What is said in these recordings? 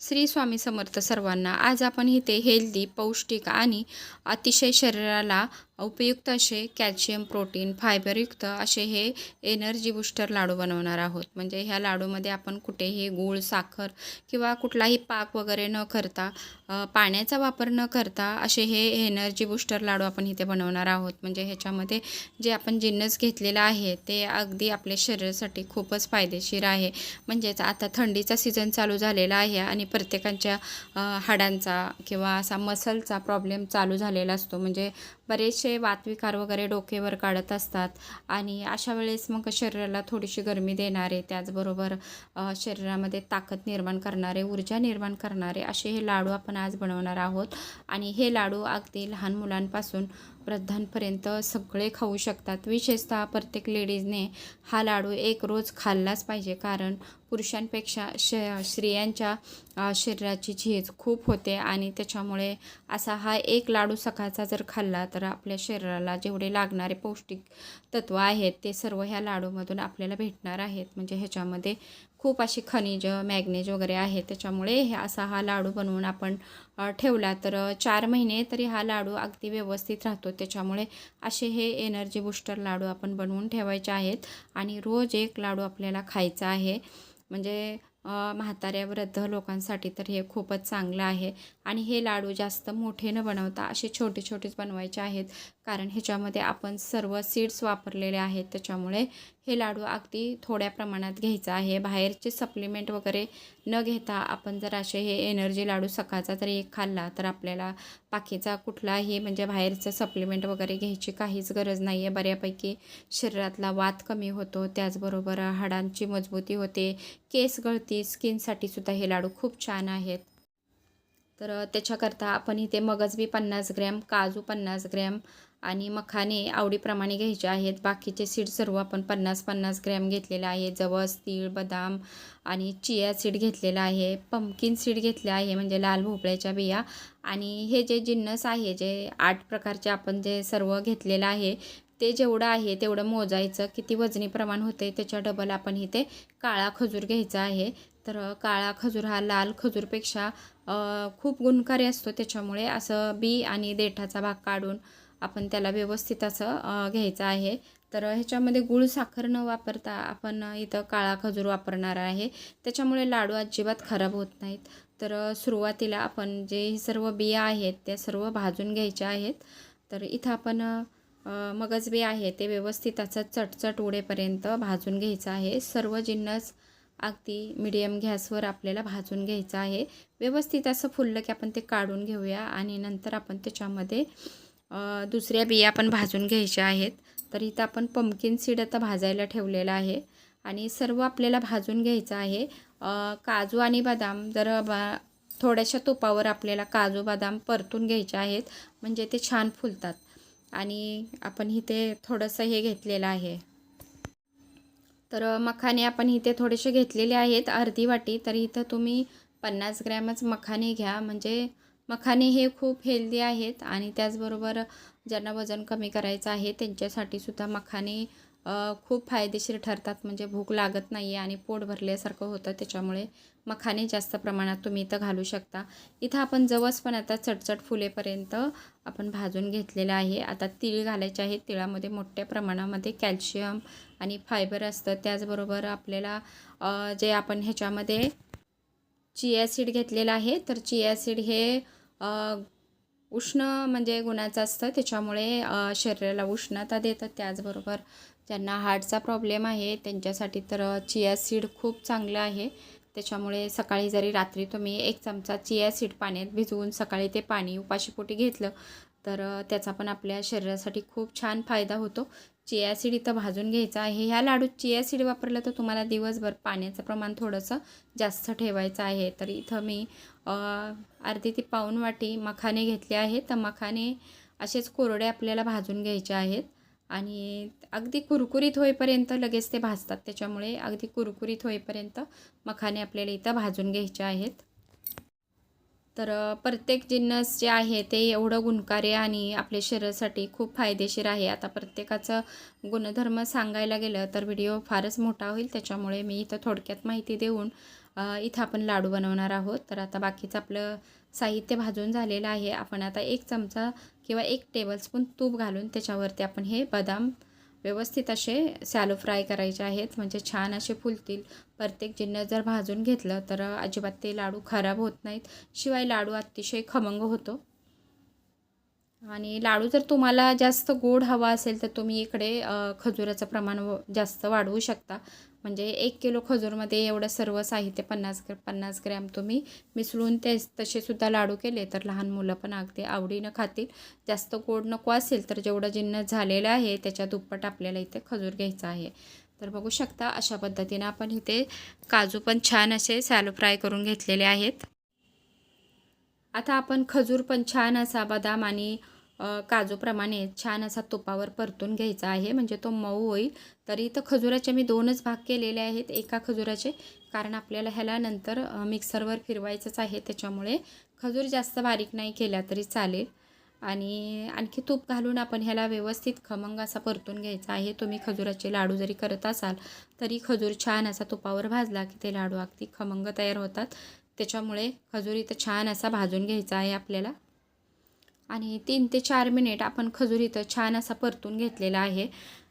श्री स्वामी समर्थ सर्वांना. आज आपण इथे हेल्दी पौष्टिक आणि अतिशय शरीराला उपयुक्त असे कॅल्शियम प्रोटीन फायबरयुक्त असे हे एनर्जी बुस्टर लाडू बनवणार आहोत. म्हणजे ह्या लाडूमध्ये आपण कुठेही गूळ साखर किंवा कुठलाही पाक वगैरे न करता पाण्याचा वापर न करता असे हे एनर्जी बुस्टर लाडू आपण इथे बनवणार आहोत. म्हणजे ह्याच्यामध्ये जे आपण जिन्नस घेतलेला आहे ते अगदी आपल्या शरीरासाठी खूपच फायदेशीर आहे. म्हणजेच आता थंडीचा सीझन चालू झालेला आहे आणि प्रत्येकाच्या हाडांचा किंवा असा मसलचा प्रॉब्लेम चालू झालेला असतो. म्हणजे बरेचसे वातविकार वगैरे डोकेवर काढत असतात आणि अशा वेळेस मग शरीराला थोडीशी गरमी देणारे त्याचबरोबर शरीरामध्ये ताकद निर्माण करणारे ऊर्जा निर्माण करणारे असे हे लाडू आपण आज बनवणार आहोत. आणि हे लाडू अगदी लहान मुलांपासून वृद्धांपर्यंत सगळे खाऊ शकतात. विशेषतः प्रत्येक लेडीजने हा लाडू एक रोज खाल्लाच पाहिजे. कारण पुरुषांपेक्षा श स्त्रियांच्या शरीराची झीज खूप होते आणि त्याच्यामुळे असा हा एक लाडू सकाळचा जर खाल्ला तर आपल्या शरीराला जेवढे लागणारे पौष्टिक तत्त्व आहेत ते सर्व ह्या लाडूमधून आपल्याला भेटणार आहेत. म्हणजे ह्याच्यामध्ये खूप अशी खनिज मॅग्नेज वगैरे आहे त्याच्यामुळे हे असा हा लाडू बनवून आपण ठेवला तर चार महिने तरी हा लाडू अगदी व्यवस्थित राहतो. त्याच्यामुळे असे हे एनर्जी बुस्टर लाडू आपण बनवून ठेवायचे आहेत. आणि रोज एक लाडू आपल्याला खायचा आहे. म्हणजे म्हाताऱ्या वृद्ध लोकांसाठी तर हे खूपच चांगलं आहे. आणि हे लाडू जास्त मोठे न बनवता असे छोटे छोटेच बनवायचे आहेत. कारण ह्याच्यामध्ये आपण सर्व सीड्स वापरलेले आहेत. त्याच्यामुळे हे लाडू अगदी थोड्या प्रमाणात घ्यायचं आहे. बाहेरचे सप्लिमेंट वगैरे न घेता आपण जर असे हे एनर्जी लाडू सकाळचा जर एक खाल्ला तर आपल्याला बाकीचा कुठलाही म्हणजे बाहेरचं सप्लिमेंट वगैरे घ्यायची काहीच गरज नाही आहे बऱ्यापैकी शरीरातला वात कमी होतो. त्याचबरोबर हाडांची मजबूती होते. केस गळती स्किनसाठी सुद्धा हे लाडू खूप छान आहेत. तर त्याच्याकरता आपण इथे मगज बी पन्नास ग्रॅम काजू पन्नास ग्रॅम आणि मखाने आवडीप्रमाणे घ्यायचे आहेत. बाकीचे सीड सर्व आपण पन्नास पन्नास ग्रॅम घेतलेले आहे. जवस तीळ बदाम आणि चिया सीड घेतलेलं आहे. पंपकिन सीड घेतले आहे म्हणजे लाल भोपळ्याच्या बिया. आणि हे जे जिन्नस आहे जे आठ प्रकारचे आपण जे सर्व घेतलेलं आहे ते जेवढं आहे तेवढं मोजायचं. किती वजनी प्रमाण होते त्याच्या डबल आपण इथे काळा खजूर घ्यायचा आहे. तर काळा खजूर हा लाल खजूरपेक्षा खूप गुणकारी असतो. त्याच्यामुळे असं बी आणि देठाचा भाग काढून आपण त्याला व्यवस्थित असं घ्यायचं आहे. तर ह्याच्यामध्ये गूळ साखर न वापरता आपण इथं काळा खजूर वापरणार आहे. त्याच्यामुळे लाडू अजिबात खराब होत नाहीत. तर सुरुवातीला आपण जे हे सर्व बिया आहेत त्या सर्व भाजून घ्यायच्या आहेत. तर इथं आपण मगजबी मगज बी आहे ते व्यवस्थित असं चटचट उडेपर्यंत भाजून घ्यायचं आहे. सर्व जिन्नस अगदी मिडियम गॅसवर आपल्याला भाजून घ्यायचं आहे. व्यवस्थित असं फुललं की आपण ते काढून घेऊया आणि नंतर आपण त्याच्यामध्ये दुसऱ्या बिया पण भाजून घ्यायच्या आहेत. तर इथं आपण पंपकिन सीड आता भाजायला ठेवलेलं आहे. आणि सर्व आपल्याला भाजून घ्यायचं आहे. काजू आणि बदाम जर बा थोड्याशा तुपावर आपल्याला काजू बदाम परतून घ्यायचे आहेत. म्हणजे ते छान फुलतात. आणि आपण इथे थोडंसं हे घेतलेलं आहे. तर मखाने आपण इथे थोडेसे घेतलेले आहेत. अर्धी वाटी. तर इथं तुम्ही पन्नास ग्रॅमच मखाने घ्या. म्हणजे मखाने हे खूप हेल्दी आहेत आणि त्याचबरोबर ज्यांना वजन कमी करायचं आहे त्यांच्यासाठी सुद्धा मखाने खूप फायदेशीर ठरतात. म्हणजे भूक लागत नाही आहे आणि पोट भरल्यासारखं होतं. त्याच्यामुळे मखाने जास्त प्रमाणात तुम्ही इथं घालू शकता. इथं आपण जवस पण आता चटचट फुलेपर्यंत आपण भाजून घेतलेलं आहे. आता तीळ घालायचे आहेत तिळामध्ये मोठ्या प्रमाणामध्ये कॅल्शियम आणि फायबर असतं. त्याचबरोबर आपल्याला जे आपण ह्याच्यामध्ये चिया सीड घेतलेलं आहे तर चिया सीड हे उष्ण म्हणजे गुणाचं असतं त्याच्यामुळे शरीराला उष्णता देतात. त्याचबरोबर ज्यांना हार्टचा प्रॉब्लेम आहे त्यांच्यासाठी तर चिया सीड खूप चांगलं आहे. त्याच्यामुळे सकाळी जरी रात्री तुम्ही एक चमचा चिया सीड पाण्यात भिजवून सकाळी ते पाणी उपाशीपोटी घेतलं तर त्याचा पण आपल्या शरीरासाठी खूप छान फायदा होतो. चिया सीड इथं भाजून घ्यायचं आहे. ह्या लाडूत चिया सीड वापरलं तर तुम्हाला दिवसभर पाण्याचं प्रमाण थोडंसं जास्त ठेवायचं आहे. तर इथं मी अर्धी ती पाऊण वाटी मखाने घेतले आहेत. तर मखाने असेच कोरडे आपल्याला भाजून घ्यायचे आहेत. आणि अगदी कुरकुरीत होईपर्यंत लगेच ते भाजतात. त्याच्यामुळे अगदी कुरकुरीत होईपर्यंत मखाने आपल्याला इथं भाजून घ्यायचे आहेत. तर प्रत्येक जिन्नस जे आहे ते एवढं गुणकारी आणि आपल्या शरीरासाठी खूप फायदेशीर आहे. आता प्रत्येकाचं गुणधर्म सांगायला गेलं तर व्हिडिओ फारच मोठा होईल. त्याच्यामुळे मी इथं थोडक्यात माहिती देऊन इथं आपण लाडू बनवणार आहोत. तर आता बाकीचं आपलं साहित्य भाजून झालेलं आहे. आपण आता एक चमचा किंवा एक टेबलस्पून तूप घालून त्याच्यावरती आपण हे बदाम व्यवस्थित असे सॅलो फ्राय करायचे आहेत. म्हणजे छान असे फुलतील. प्रत्येक जिन्नस जर भाजून घेतलं तर अजिबात ते लाडू खराब होत नाहीत. शिवाय लाडू अतिशय खमंग होतो. आणि लाडू जर तुम्हाला जास्त गोड हवा असेल तर तुम्ही इकडे खजुराचं प्रमाण जास्त वाढवू शकता. म्हणजे एक किलो खजूरमध्ये एवढं सर्व साहित्य पन्नास ग्र पन्नास ग्रॅम तुम्ही मिसळून ते तसेसुद्धा लाडू केले तर लहान मुलं पण अगदी आवडीनं खातील. जास्त गोड नको असेल तर जेवढं जिन्न झालेलं आहे त्याच्या दुप्पट आपल्याला इथे खजूर घ्यायचा आहे. तर बघू शकता अशा पद्धतीनं आपण इथे काजू पण छान असे सॅलो फ्राय करून घेतलेले आहेत. आता आपण खजूर पण छान असा बदाम आणि काजूप्रमाणे छान असा तुपावर परतून घ्यायचा आहे. म्हणजे तो मऊ होईल. तर इथं खजुराचे मी दोनच भाग केलेले आहेत. एका खजुराचे. कारण आपल्याला ह्याला नंतर मिक्सरवर फिरवायचंच आहे. त्याच्यामुळे खजूर जास्त बारीक नाही केला तरी चालेल. आणि आणखी तूप घालून आपण ह्याला व्यवस्थित खमंग असा परतून घ्यायचा आहे. तुम्ही खजुराचे लाडू जरी करत असाल तरी खजूर छान असा तुपावर भाजला की ते लाडू अगदी खमंग तयार होतात. त्याच्यामुळे खजूर इथं छान असा भाजून घ्यायचा आहे आपल्याला. आणि तीन ते चार मिनिट आपण खजूर इथं छान असा परतून घेतलेला आहे.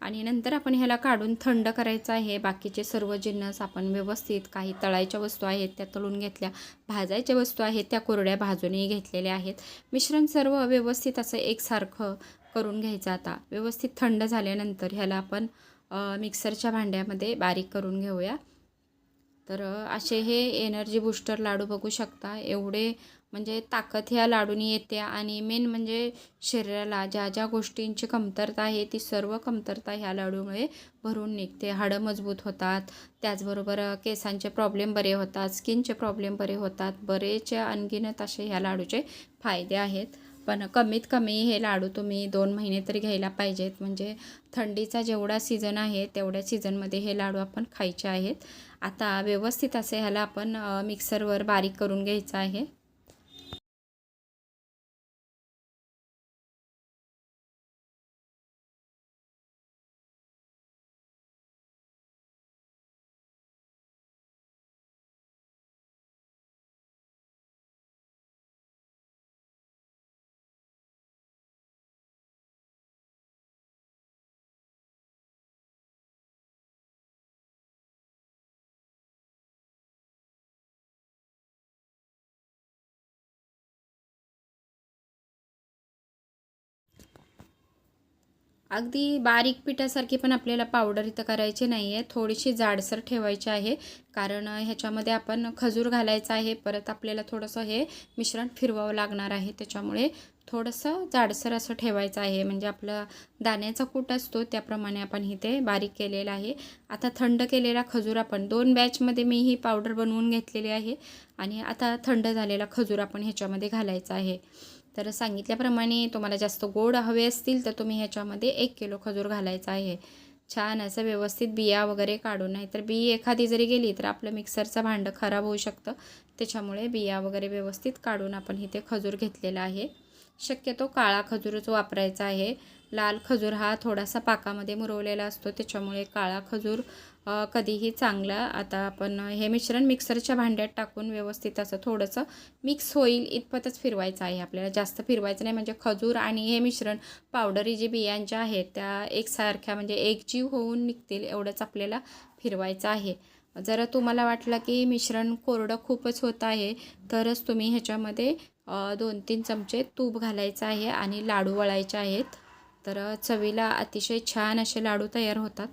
आणि नंतर आपण ह्याला काढून थंड करायचं आहे. बाकीचे सर्व जिन्नस आपण व्यवस्थित काही तळायच्या वस्तू आहेत त्या तळून घेतल्या. भाजायच्या वस्तू आहेत त्या कोरड्या भाजूनही घेतलेल्या आहेत. मिश्रण सर्व व्यवस्थित असं एकसारखं करून घ्यायचं आता. व्यवस्थित थंड झाल्यानंतर ह्याला आपण मिक्सरच्या भांड्यामध्ये बारीक करून घेऊया. तर असे हे एनर्जी बूस्टर लाडू बघू शकता. एवढे म्हणजे ताकद ह्या लाडूनी येते आणि मेन म्हणजे शरीराला ज्या ज्या गोष्टींची कमतरता आहे ती सर्व कमतरता ह्या लाडूमुळे भरून निघते. हाडं मजबूत होतात. त्याचबरोबर केसांचे प्रॉब्लेम बरे होतात. स्किनचे प्रॉब्लेम बरे होतात. बरेच अनगिनत असे ह्या लाडूचे फायदे आहेत. पण कमीत कमी हे लाडू तुम्ही दोन महिने तरी घ्यायला पाहिजेत. म्हणजे थंडीचा जेवढा सीझन आहे तेवढ्या सीझनमध्ये हे लाडू आपण खायचे आहेत. आता व्यवस्थित असे ह्याला आपण मिक्सरवर बारीक करून घ्यायचं आहे. अगदी बारीक पिठासारखी पण आपल्याला पावडर इथं करायची नाही आहे थोडीशी जाडसर ठेवायची आहे. कारण ह्याच्यामध्ये आपण खजूर घालायचं आहे. परत आपल्याला थोडंसं हे मिश्रण फिरवावं लागणार आहे. त्याच्यामुळे थोडंसं जाडसर असं ठेवायचं आहे. म्हणजे आपलं दाण्याचा कूट असतो त्याप्रमाणे आपण इथे बारीक केलेलं आहे. आता थंड केलेला खजूर आपण दोन बॅचमध्ये मी ही पावडर बनवून घेतलेली आहे. आणि आता थंड झालेला खजूर आपण ह्याच्यामध्ये घालायचा आहे. तर सांगितल्याप्रमाणे तुम्हाला जास्त गोड हवे असतील तर तुम्ही ह्याच्यामध्ये एक किलो खजूर घालायचा आहे. छान असं व्यवस्थित बिया वगैरे काढून नाही तर बी एखादी जरी गेली तर आपलं मिक्सरचं भांडं खराब होऊ शकतं. त्याच्यामुळे बिया वगैरे व्यवस्थित काढून आपण इथे खजूर घेतलेला आहे. शक्यतो काळा खजूरच वापरायचा आहे. लाल खजूर हा थोडासा पाकामध्ये मुरवलेला असतो त्याच्यामुळे काळा खजूर कधीही चांगलं आता आपण हे मिश्रण मिक्सरच्या भांड्यात टाकून व्यवस्थित असं थोडंसं मिक्स होईल इतपतच फिरवायचं आहे आपल्याला. जास्त फिरवायचं नाही म्हणजे खजूर आणि हे मिश्रण पावडरी जे बियांच्या आहेत त्या एकसारख्या म्हणजे एकजीव होऊन निघतील एवढंच आपल्याला फिरवायचं आहे. जर तुम्हाला वाटलं की मिश्रण कोरडं खूपच होत आहे तरच तुम्ही ह्याच्यामध्ये दोन तीन चमचे तूप घालायचं आहे आणि लाडू वळायचे आहेत. तर चवीला अतिशय छान असे लाडू तयार होतात.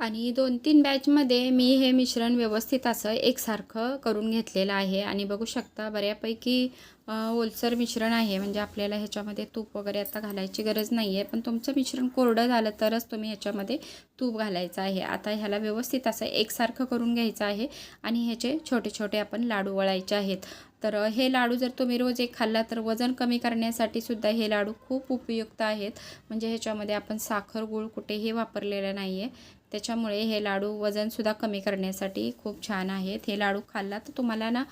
आणि दोन तीन बॅचमध्ये मी हे मिश्रण व्यवस्थित असं एकसारखं करून घेतलेलं आहे. आणि बघू शकता बऱ्यापैकी ओलसर मिश्रण आहे. म्हणजे आपल्याला ह्याच्यामध्ये तूप वगैरे आता घालायची गरज नाही आहे पण तुमचं मिश्रण कोरडं झालं तरच तुम्ही ह्याच्यामध्ये तूप घालायचं आहे. आता ह्याला व्यवस्थित असं एकसारखं करून घ्यायचं आहे. आणि ह्याचे छोटे छोटे आपण लाडू वळायचे आहेत. तर हे लाडू जर तुम्ही रोज एक खाल्ला तर वजन कमी करण्यासाठी सुद्धा हे लाडू खूप उपयुक्त आहेत. म्हणजे ह्याच्यामध्ये आपण साखर गूळ कुठेही वापरलेलं नाही आहे त्याच्यामुळे हे लाडू वजनसुद्धा कमी करण्यासाठी खूप छान आहेत. हे लाडू खाल्ला तर तुम्हाला ना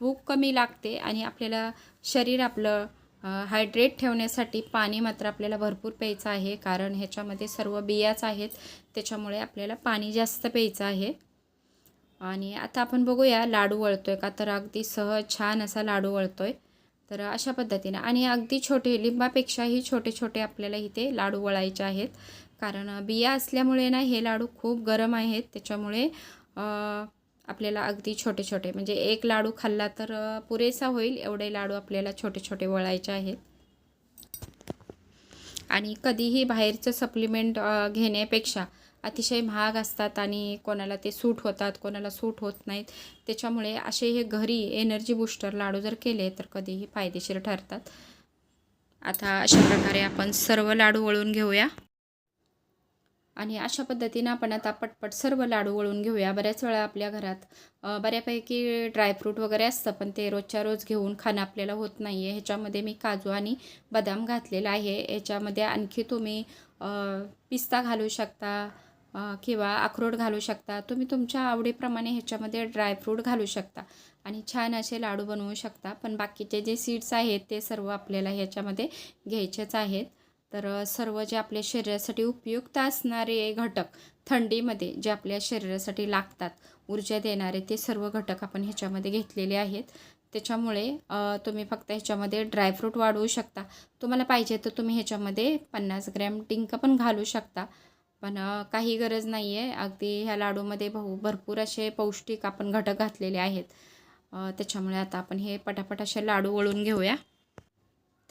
भूक कमी लागते आणि आपल्याला शरीर आपलं हायड्रेट ठेवण्यासाठी पाणी मात्र आपल्याला भरपूर प्यायचं आहे. कारण ह्याच्यामध्ये सर्व बियाच आहेत. त्याच्यामुळे आपल्याला पाणी जास्त प्यायचं आहे. आणि आता आपण बघूया लाडू वळतोय का? तर अगदी सहज छान असा लाडू वळतोय. तर अशा पद्धतीनं. आणि अगदी छोटे लिंबापेक्षाही छोटे छोटे आपल्याला इथे लाडू वळायचे आहेत. कारण बिया असल्यामुळे ना हे लाडू खूप गरम आहेत. त्याच्यामुळे आपल्याला अगदी छोटे छोटे म्हणजे एक लाडू खाल्ला तर पुरेसा होईल. एवढे लाडू आपल्याला छोटे छोटे वळायचे आहेत. आणि कधीही बाहेरचं सप्लिमेंट घेण्यापेक्षा अतिशय महाग असतात आणि कोणाला ते सूट होतात कोणाला सूट होत नाहीत. त्याच्यामुळे असे हे घरी एनर्जी बूस्टर लाडू जर केले तर कधीही फायदेशीर ठरतात. आता अशा प्रकारे आपण सर्व लाडू वळून घेऊया. आणि अशा पद्धतीनं आपण आता पटपट सर्व लाडू वळून घेऊया. बऱ्याच वेळा आपल्या घरात बऱ्यापैकी ड्रायफ्रूट वगैरे असतं पण ते रोजच्या रोज घेऊन खाणं आपल्याला होत नाही आहे ह्याच्यामध्ये मी काजू आणि बदाम घातलेला आहे. याच्यामध्ये आणखी तुम्ही पिस्ता घालू शकता किंवा अक्रोड घालू शकता. तुम्ही तुमच्या आवडीप्रमाणे ह्याच्यामध्ये ड्रायफ्रूट घालू शकता आणि छान असे लाडू बनवू शकता. पण बाकीचे जे सीड्स आहेत ते सर्व आपल्याला ह्याच्यामध्ये घ्यायचेच आहेत. तर सर्व जे आपल्या शरीरासाठी उपयुक्त असणारे घटक थंडीमध्ये जे आपल्या शरीरासाठी लागतात ऊर्जा देणारे ते सर्व घटक आपण ह्याच्यामध्ये घेतलेले आहेत. त्याच्यामुळे तुम्ही फक्त ह्याच्यामध्ये ड्रायफ्रूट वाढवू शकता. तुम्हाला पाहिजे तर तुम्ही ह्याच्यामध्ये पन्नास ग्रॅम डिंक पण घालू शकता. पण काही गरज नाही आहे अगदी ह्या लाडूमध्ये भाऊ भरपूर असे पौष्टिक आपण घटक घातलेले आहेत. त्याच्यामुळे आता आपण हे पटापट असे लाडू वळून घेऊया.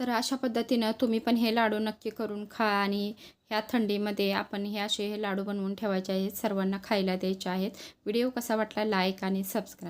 तर अशा पद्धतीनं तुम्ही पण हे लाडू नक्की करून खा आणि ह्या थंडीमध्ये आपण हे असे हे लाडू बनवून ठेवायचे आहेत सर्वांना खायला द्यायचे आहेत. व्हिडिओ कसा वाटला लाईक आणि सबस्क्राईब.